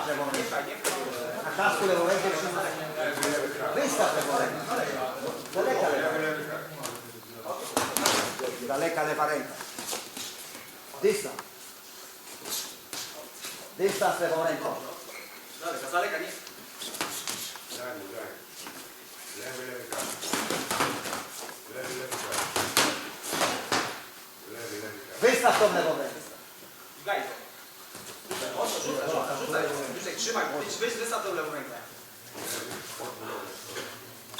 trzymasz lewą rękę. Na kasku lewą rękę trzymasz. Wystaw lewą rękę. Daleka lewa ręka. Daleka lewa ręka. Dystans. Dystans lewą ręką. Daleka, daleka, nie? Daj mu, daj. Lewy, lewy krak. Lewy, lewy Mocno rzucaj, rzucaj, rzucaj. Rzucaj, trzymaj, wyś- wyś- wystaw tą lewą rękę.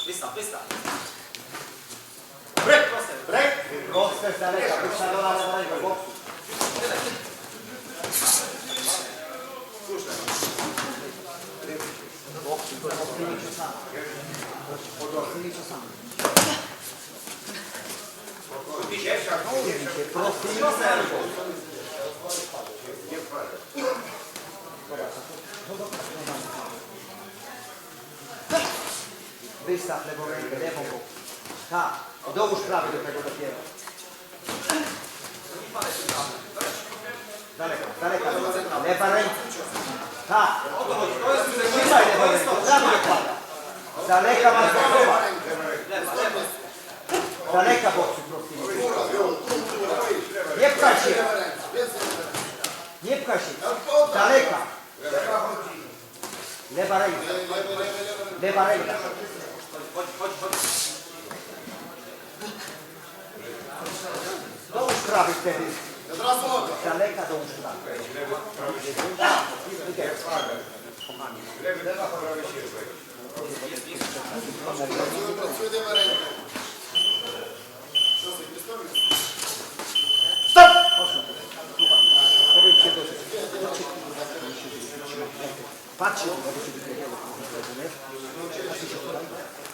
Wystaw, wystaw. Brek, proste. Brek. Proste z daleka. Wystawiona lewa ręka. Boksu. Słuszne. Boksu. Prostymi ciosami. Prostymi ciosami. Kupi się. Prostymi Proste. ciosami. Nie Wystaw lewą rękę, lewą boku. Tak. Dołóż prawy do tego dopiero. Daleka, daleka. Lewa ręka. Tak. Trzymaj lewą rękę. Prawy dokłada. Daleka masz boksować. lewa. Daleka boksu prostymi. Nie pchaj się. Nie pchaj się. Daleka. Lewa ręka. Lewa ręka. Chodź, chodź, chodź. Dołóż prawy wtedy. Daleka dołóż prawy. Lewy, prawy się weź. Stop! Powiem cię do Patrzcie, bo się wybierało. rozumiesz? Patrzcie się tutaj.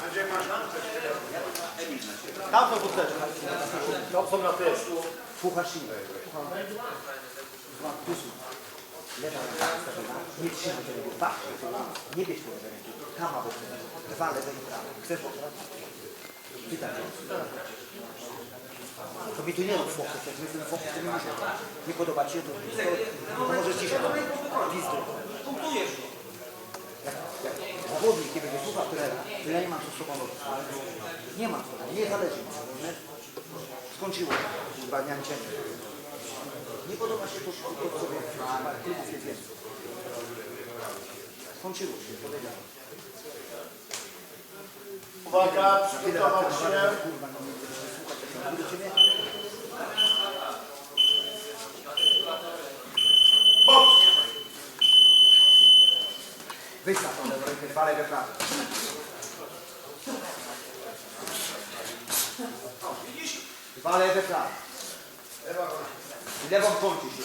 Andrzej, masz tam to podleży. No, co na też. Słuch. Lewa ręka wystawiona. Nie trzymaj tego. Tak. Nie bierz lewej ręki. Kama bo Dwa lewe i prawe. Chcesz pobrać? Pytaj. To mi tu nie rób fokus, jak my ten fokus to nie muszę. Nie podoba ci się to, to, to możesz ciszę Pizdu. Punktujesz go. Zawodnik nie będzie słuchał trenera, to ja nie mam co z sobą robić. Nie co, nie zależy mi. rozumiesz? Skończyło się, nie mam cienia. Nie podoba się to, to sobie klubów jest więcej. Skończyło się, powiedziałem. Uwaga, przygotował się. kurwa, no nie będziesz słuchać, jak do ciebie. Wystaw tą lewą rękę, dwa lewe prawe. Widzisz? Dwa lewe prawe. I lewą kończy się.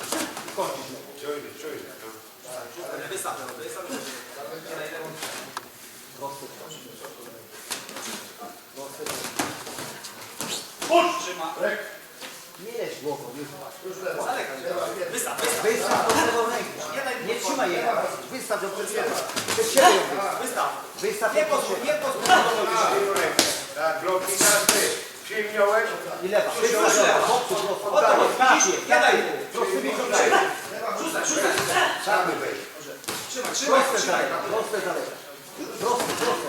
I kończy się. Czujny, czujny. no. Wystaw, wystaw. Prosto. Prosto. Puść! Nie leż głową, już. Wystaw, wystaw. Wystaw tą lewą rękę. Nie trzymaj jej. Wystaw ją przed siebie. Przed siebie ją wystaw. Wystaw. Wystaw Nie ją przed pozwól, siebie. nie pozwól. Tak, bloki ty. Przyjmiołeś? I lewa. Wystaw Proszę. lewa. Boksu prosto. O to chodzi. Tak Widzisz? jest. Nie daj mu. Prostymi ciosami. Rzucaj, rzucaj. Samy weź. Trzymaj, trzymaj, Proste trzymaj. daleka. Proste daleka. Proste, proste.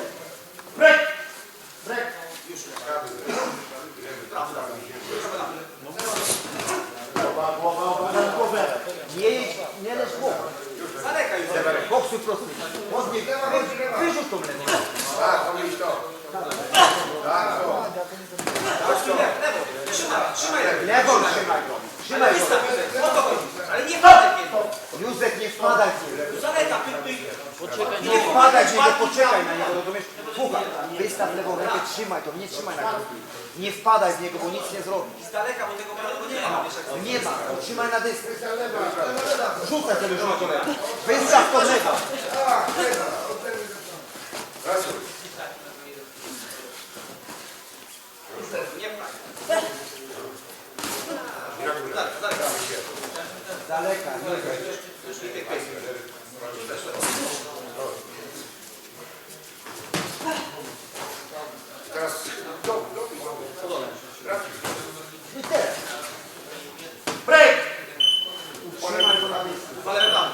Brek! Brek! Głowa, głowa, uwaga na głowę. Nie jedź, nie leż głową. Daleka już. Boksu prosty. Podnieś. Wy- Wyrzuć tą lewą. Tak, pomyśl to. Tak, to. Chodź tu, lewo, lewo. Trzymaj, trzymaj. Lewą trzymaj go. Trzymaj Ale go. O to chodzi. Ale nie Józek, nie wpadaj w niego. Pyk, pyk. Nie wpadaj w niego, poczekaj na niego, rozumiesz? Słuchaj, wystaw lewą rękę, trzymaj to, nie trzymaj na górze. Nie wpadaj w niego, bo nic nie zrobi. Z daleka, bo tego prawego nie ma. Nie ma, trzymaj na dystans. Rzucaj sobie rzut kolegi. Wystaw to lewą. Pracuj. Nie pchaj. Gratuluję. Daleka, nie weź. Już nie pyk, pyk. Teraz do, do, do. Trafisz. I teraz. Brek! Trzymaj go na dystans. Dwa lewe prawe.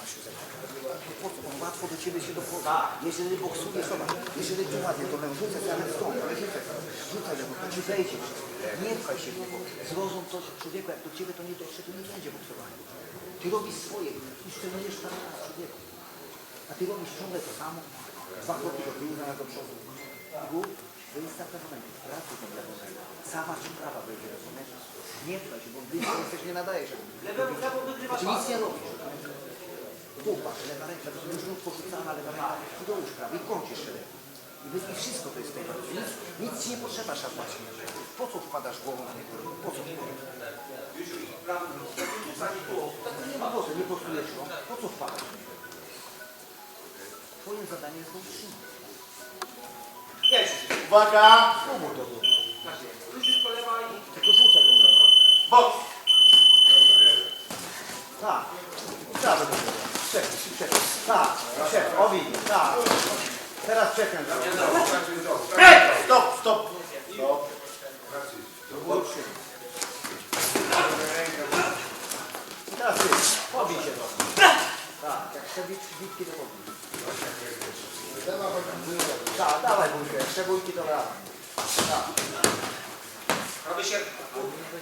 masz Józef. Po co? On łatwo do ciebie się Jeżeli boksuje, zobacz, jeżeli tu ładnie, to lewo rzucaj zamiast stąd, ale rzucaj, rzucaj lewo, to ci wejdzie. Nie pchaj się w niego. Zrozum coś, człowieku, jak do ciebie to nie dotrze, to nie będzie boksowanie. Ty robisz swoje i scenujesz tam na człowieku. A ty robisz ciągle to samo. Dwa kroki do tyłu, zaraz do przodu. Gór, wyjść z tamtego momentu. Pracuj tą lewą nogą. Sama czy prawa będzie, rozumiesz? Nie pchaj się, bo blisko jesteś, nie nadajesz. Lewo, lewo wygrywasz Ty nic nie robisz. Patrz, lewa ręka, to już nóg porzucana, lewa ręka. I dołóż prawy i się lewo. I I wszystko to jest walce. Nic, nic ci nie potrzeba szatać. Po co wpadasz głową w niego? Po co? Tak nie ma wody, nie postujesz go. Po co wpadasz? Twoje zadanie jest to utrzymać. Jedź. Uwaga! Spróbuj to zrobić. Wrócisz po lewa i... Tylko rzucaj tą lewą. Boks! Tak. Prawy do tyłu. Czekaj, czekaj. Tak, czekaj, owij, tak. Teraz czekaj. Brek! Stop, stop! Stop. I teraz ty, pobij się trochę. Tak, jak chcę bić, bitki to pobij. Tak, dawaj bójkę, jeszcze bójki to brawa. Tak, Robi się...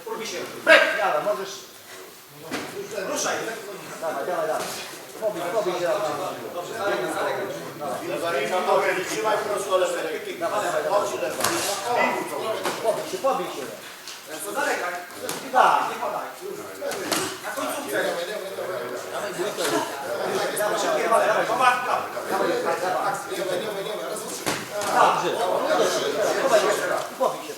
Urbi się. brek! Dawaj, możesz, Ruszaj. dawaj, dawaj, dawaj. Pobij, pobij się raz. Lewa ręka, nogę, trzymaj prosto dawaj. Chodź lewa. Pobij się, pobij się. To zalegaj. Tak, Nie podaj. Na końcówce. Tak, i pobij się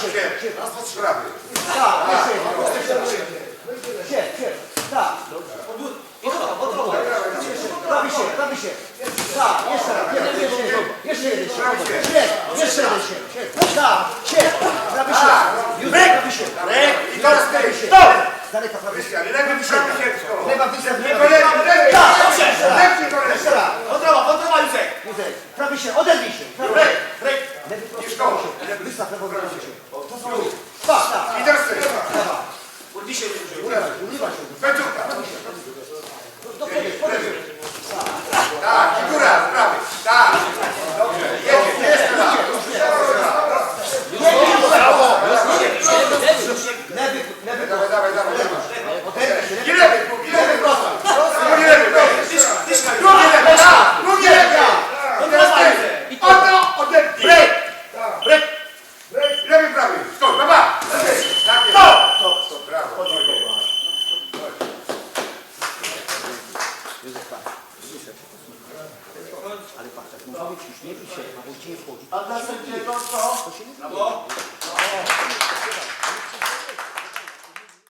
się, się, Raz, dwa, trzy, prawy. tak, jeszcze jeden, jeszcze jeden. Się, się, tak. Prawi się, prawi się. Tak, jeszcze raz, jeden, jeszcze jeden, jeszcze jeden się. Się, jeszcze jeden się. się. Tak, się, prawi się. Józef, prawi się. Brek! Ty! się. Stop! Z daleka prawi się. Lewy wyciągnij dziecko. Lewa wystaw, Lewy, lewy, lewy. Tak, raz. Lepszy go Jeszcze raz. Wątroba, wątroba Józek. Józef, prawi się, oderwij się. Brek! Lewy prosto, się. Wystaw lewą, prawi się. Tak, tak.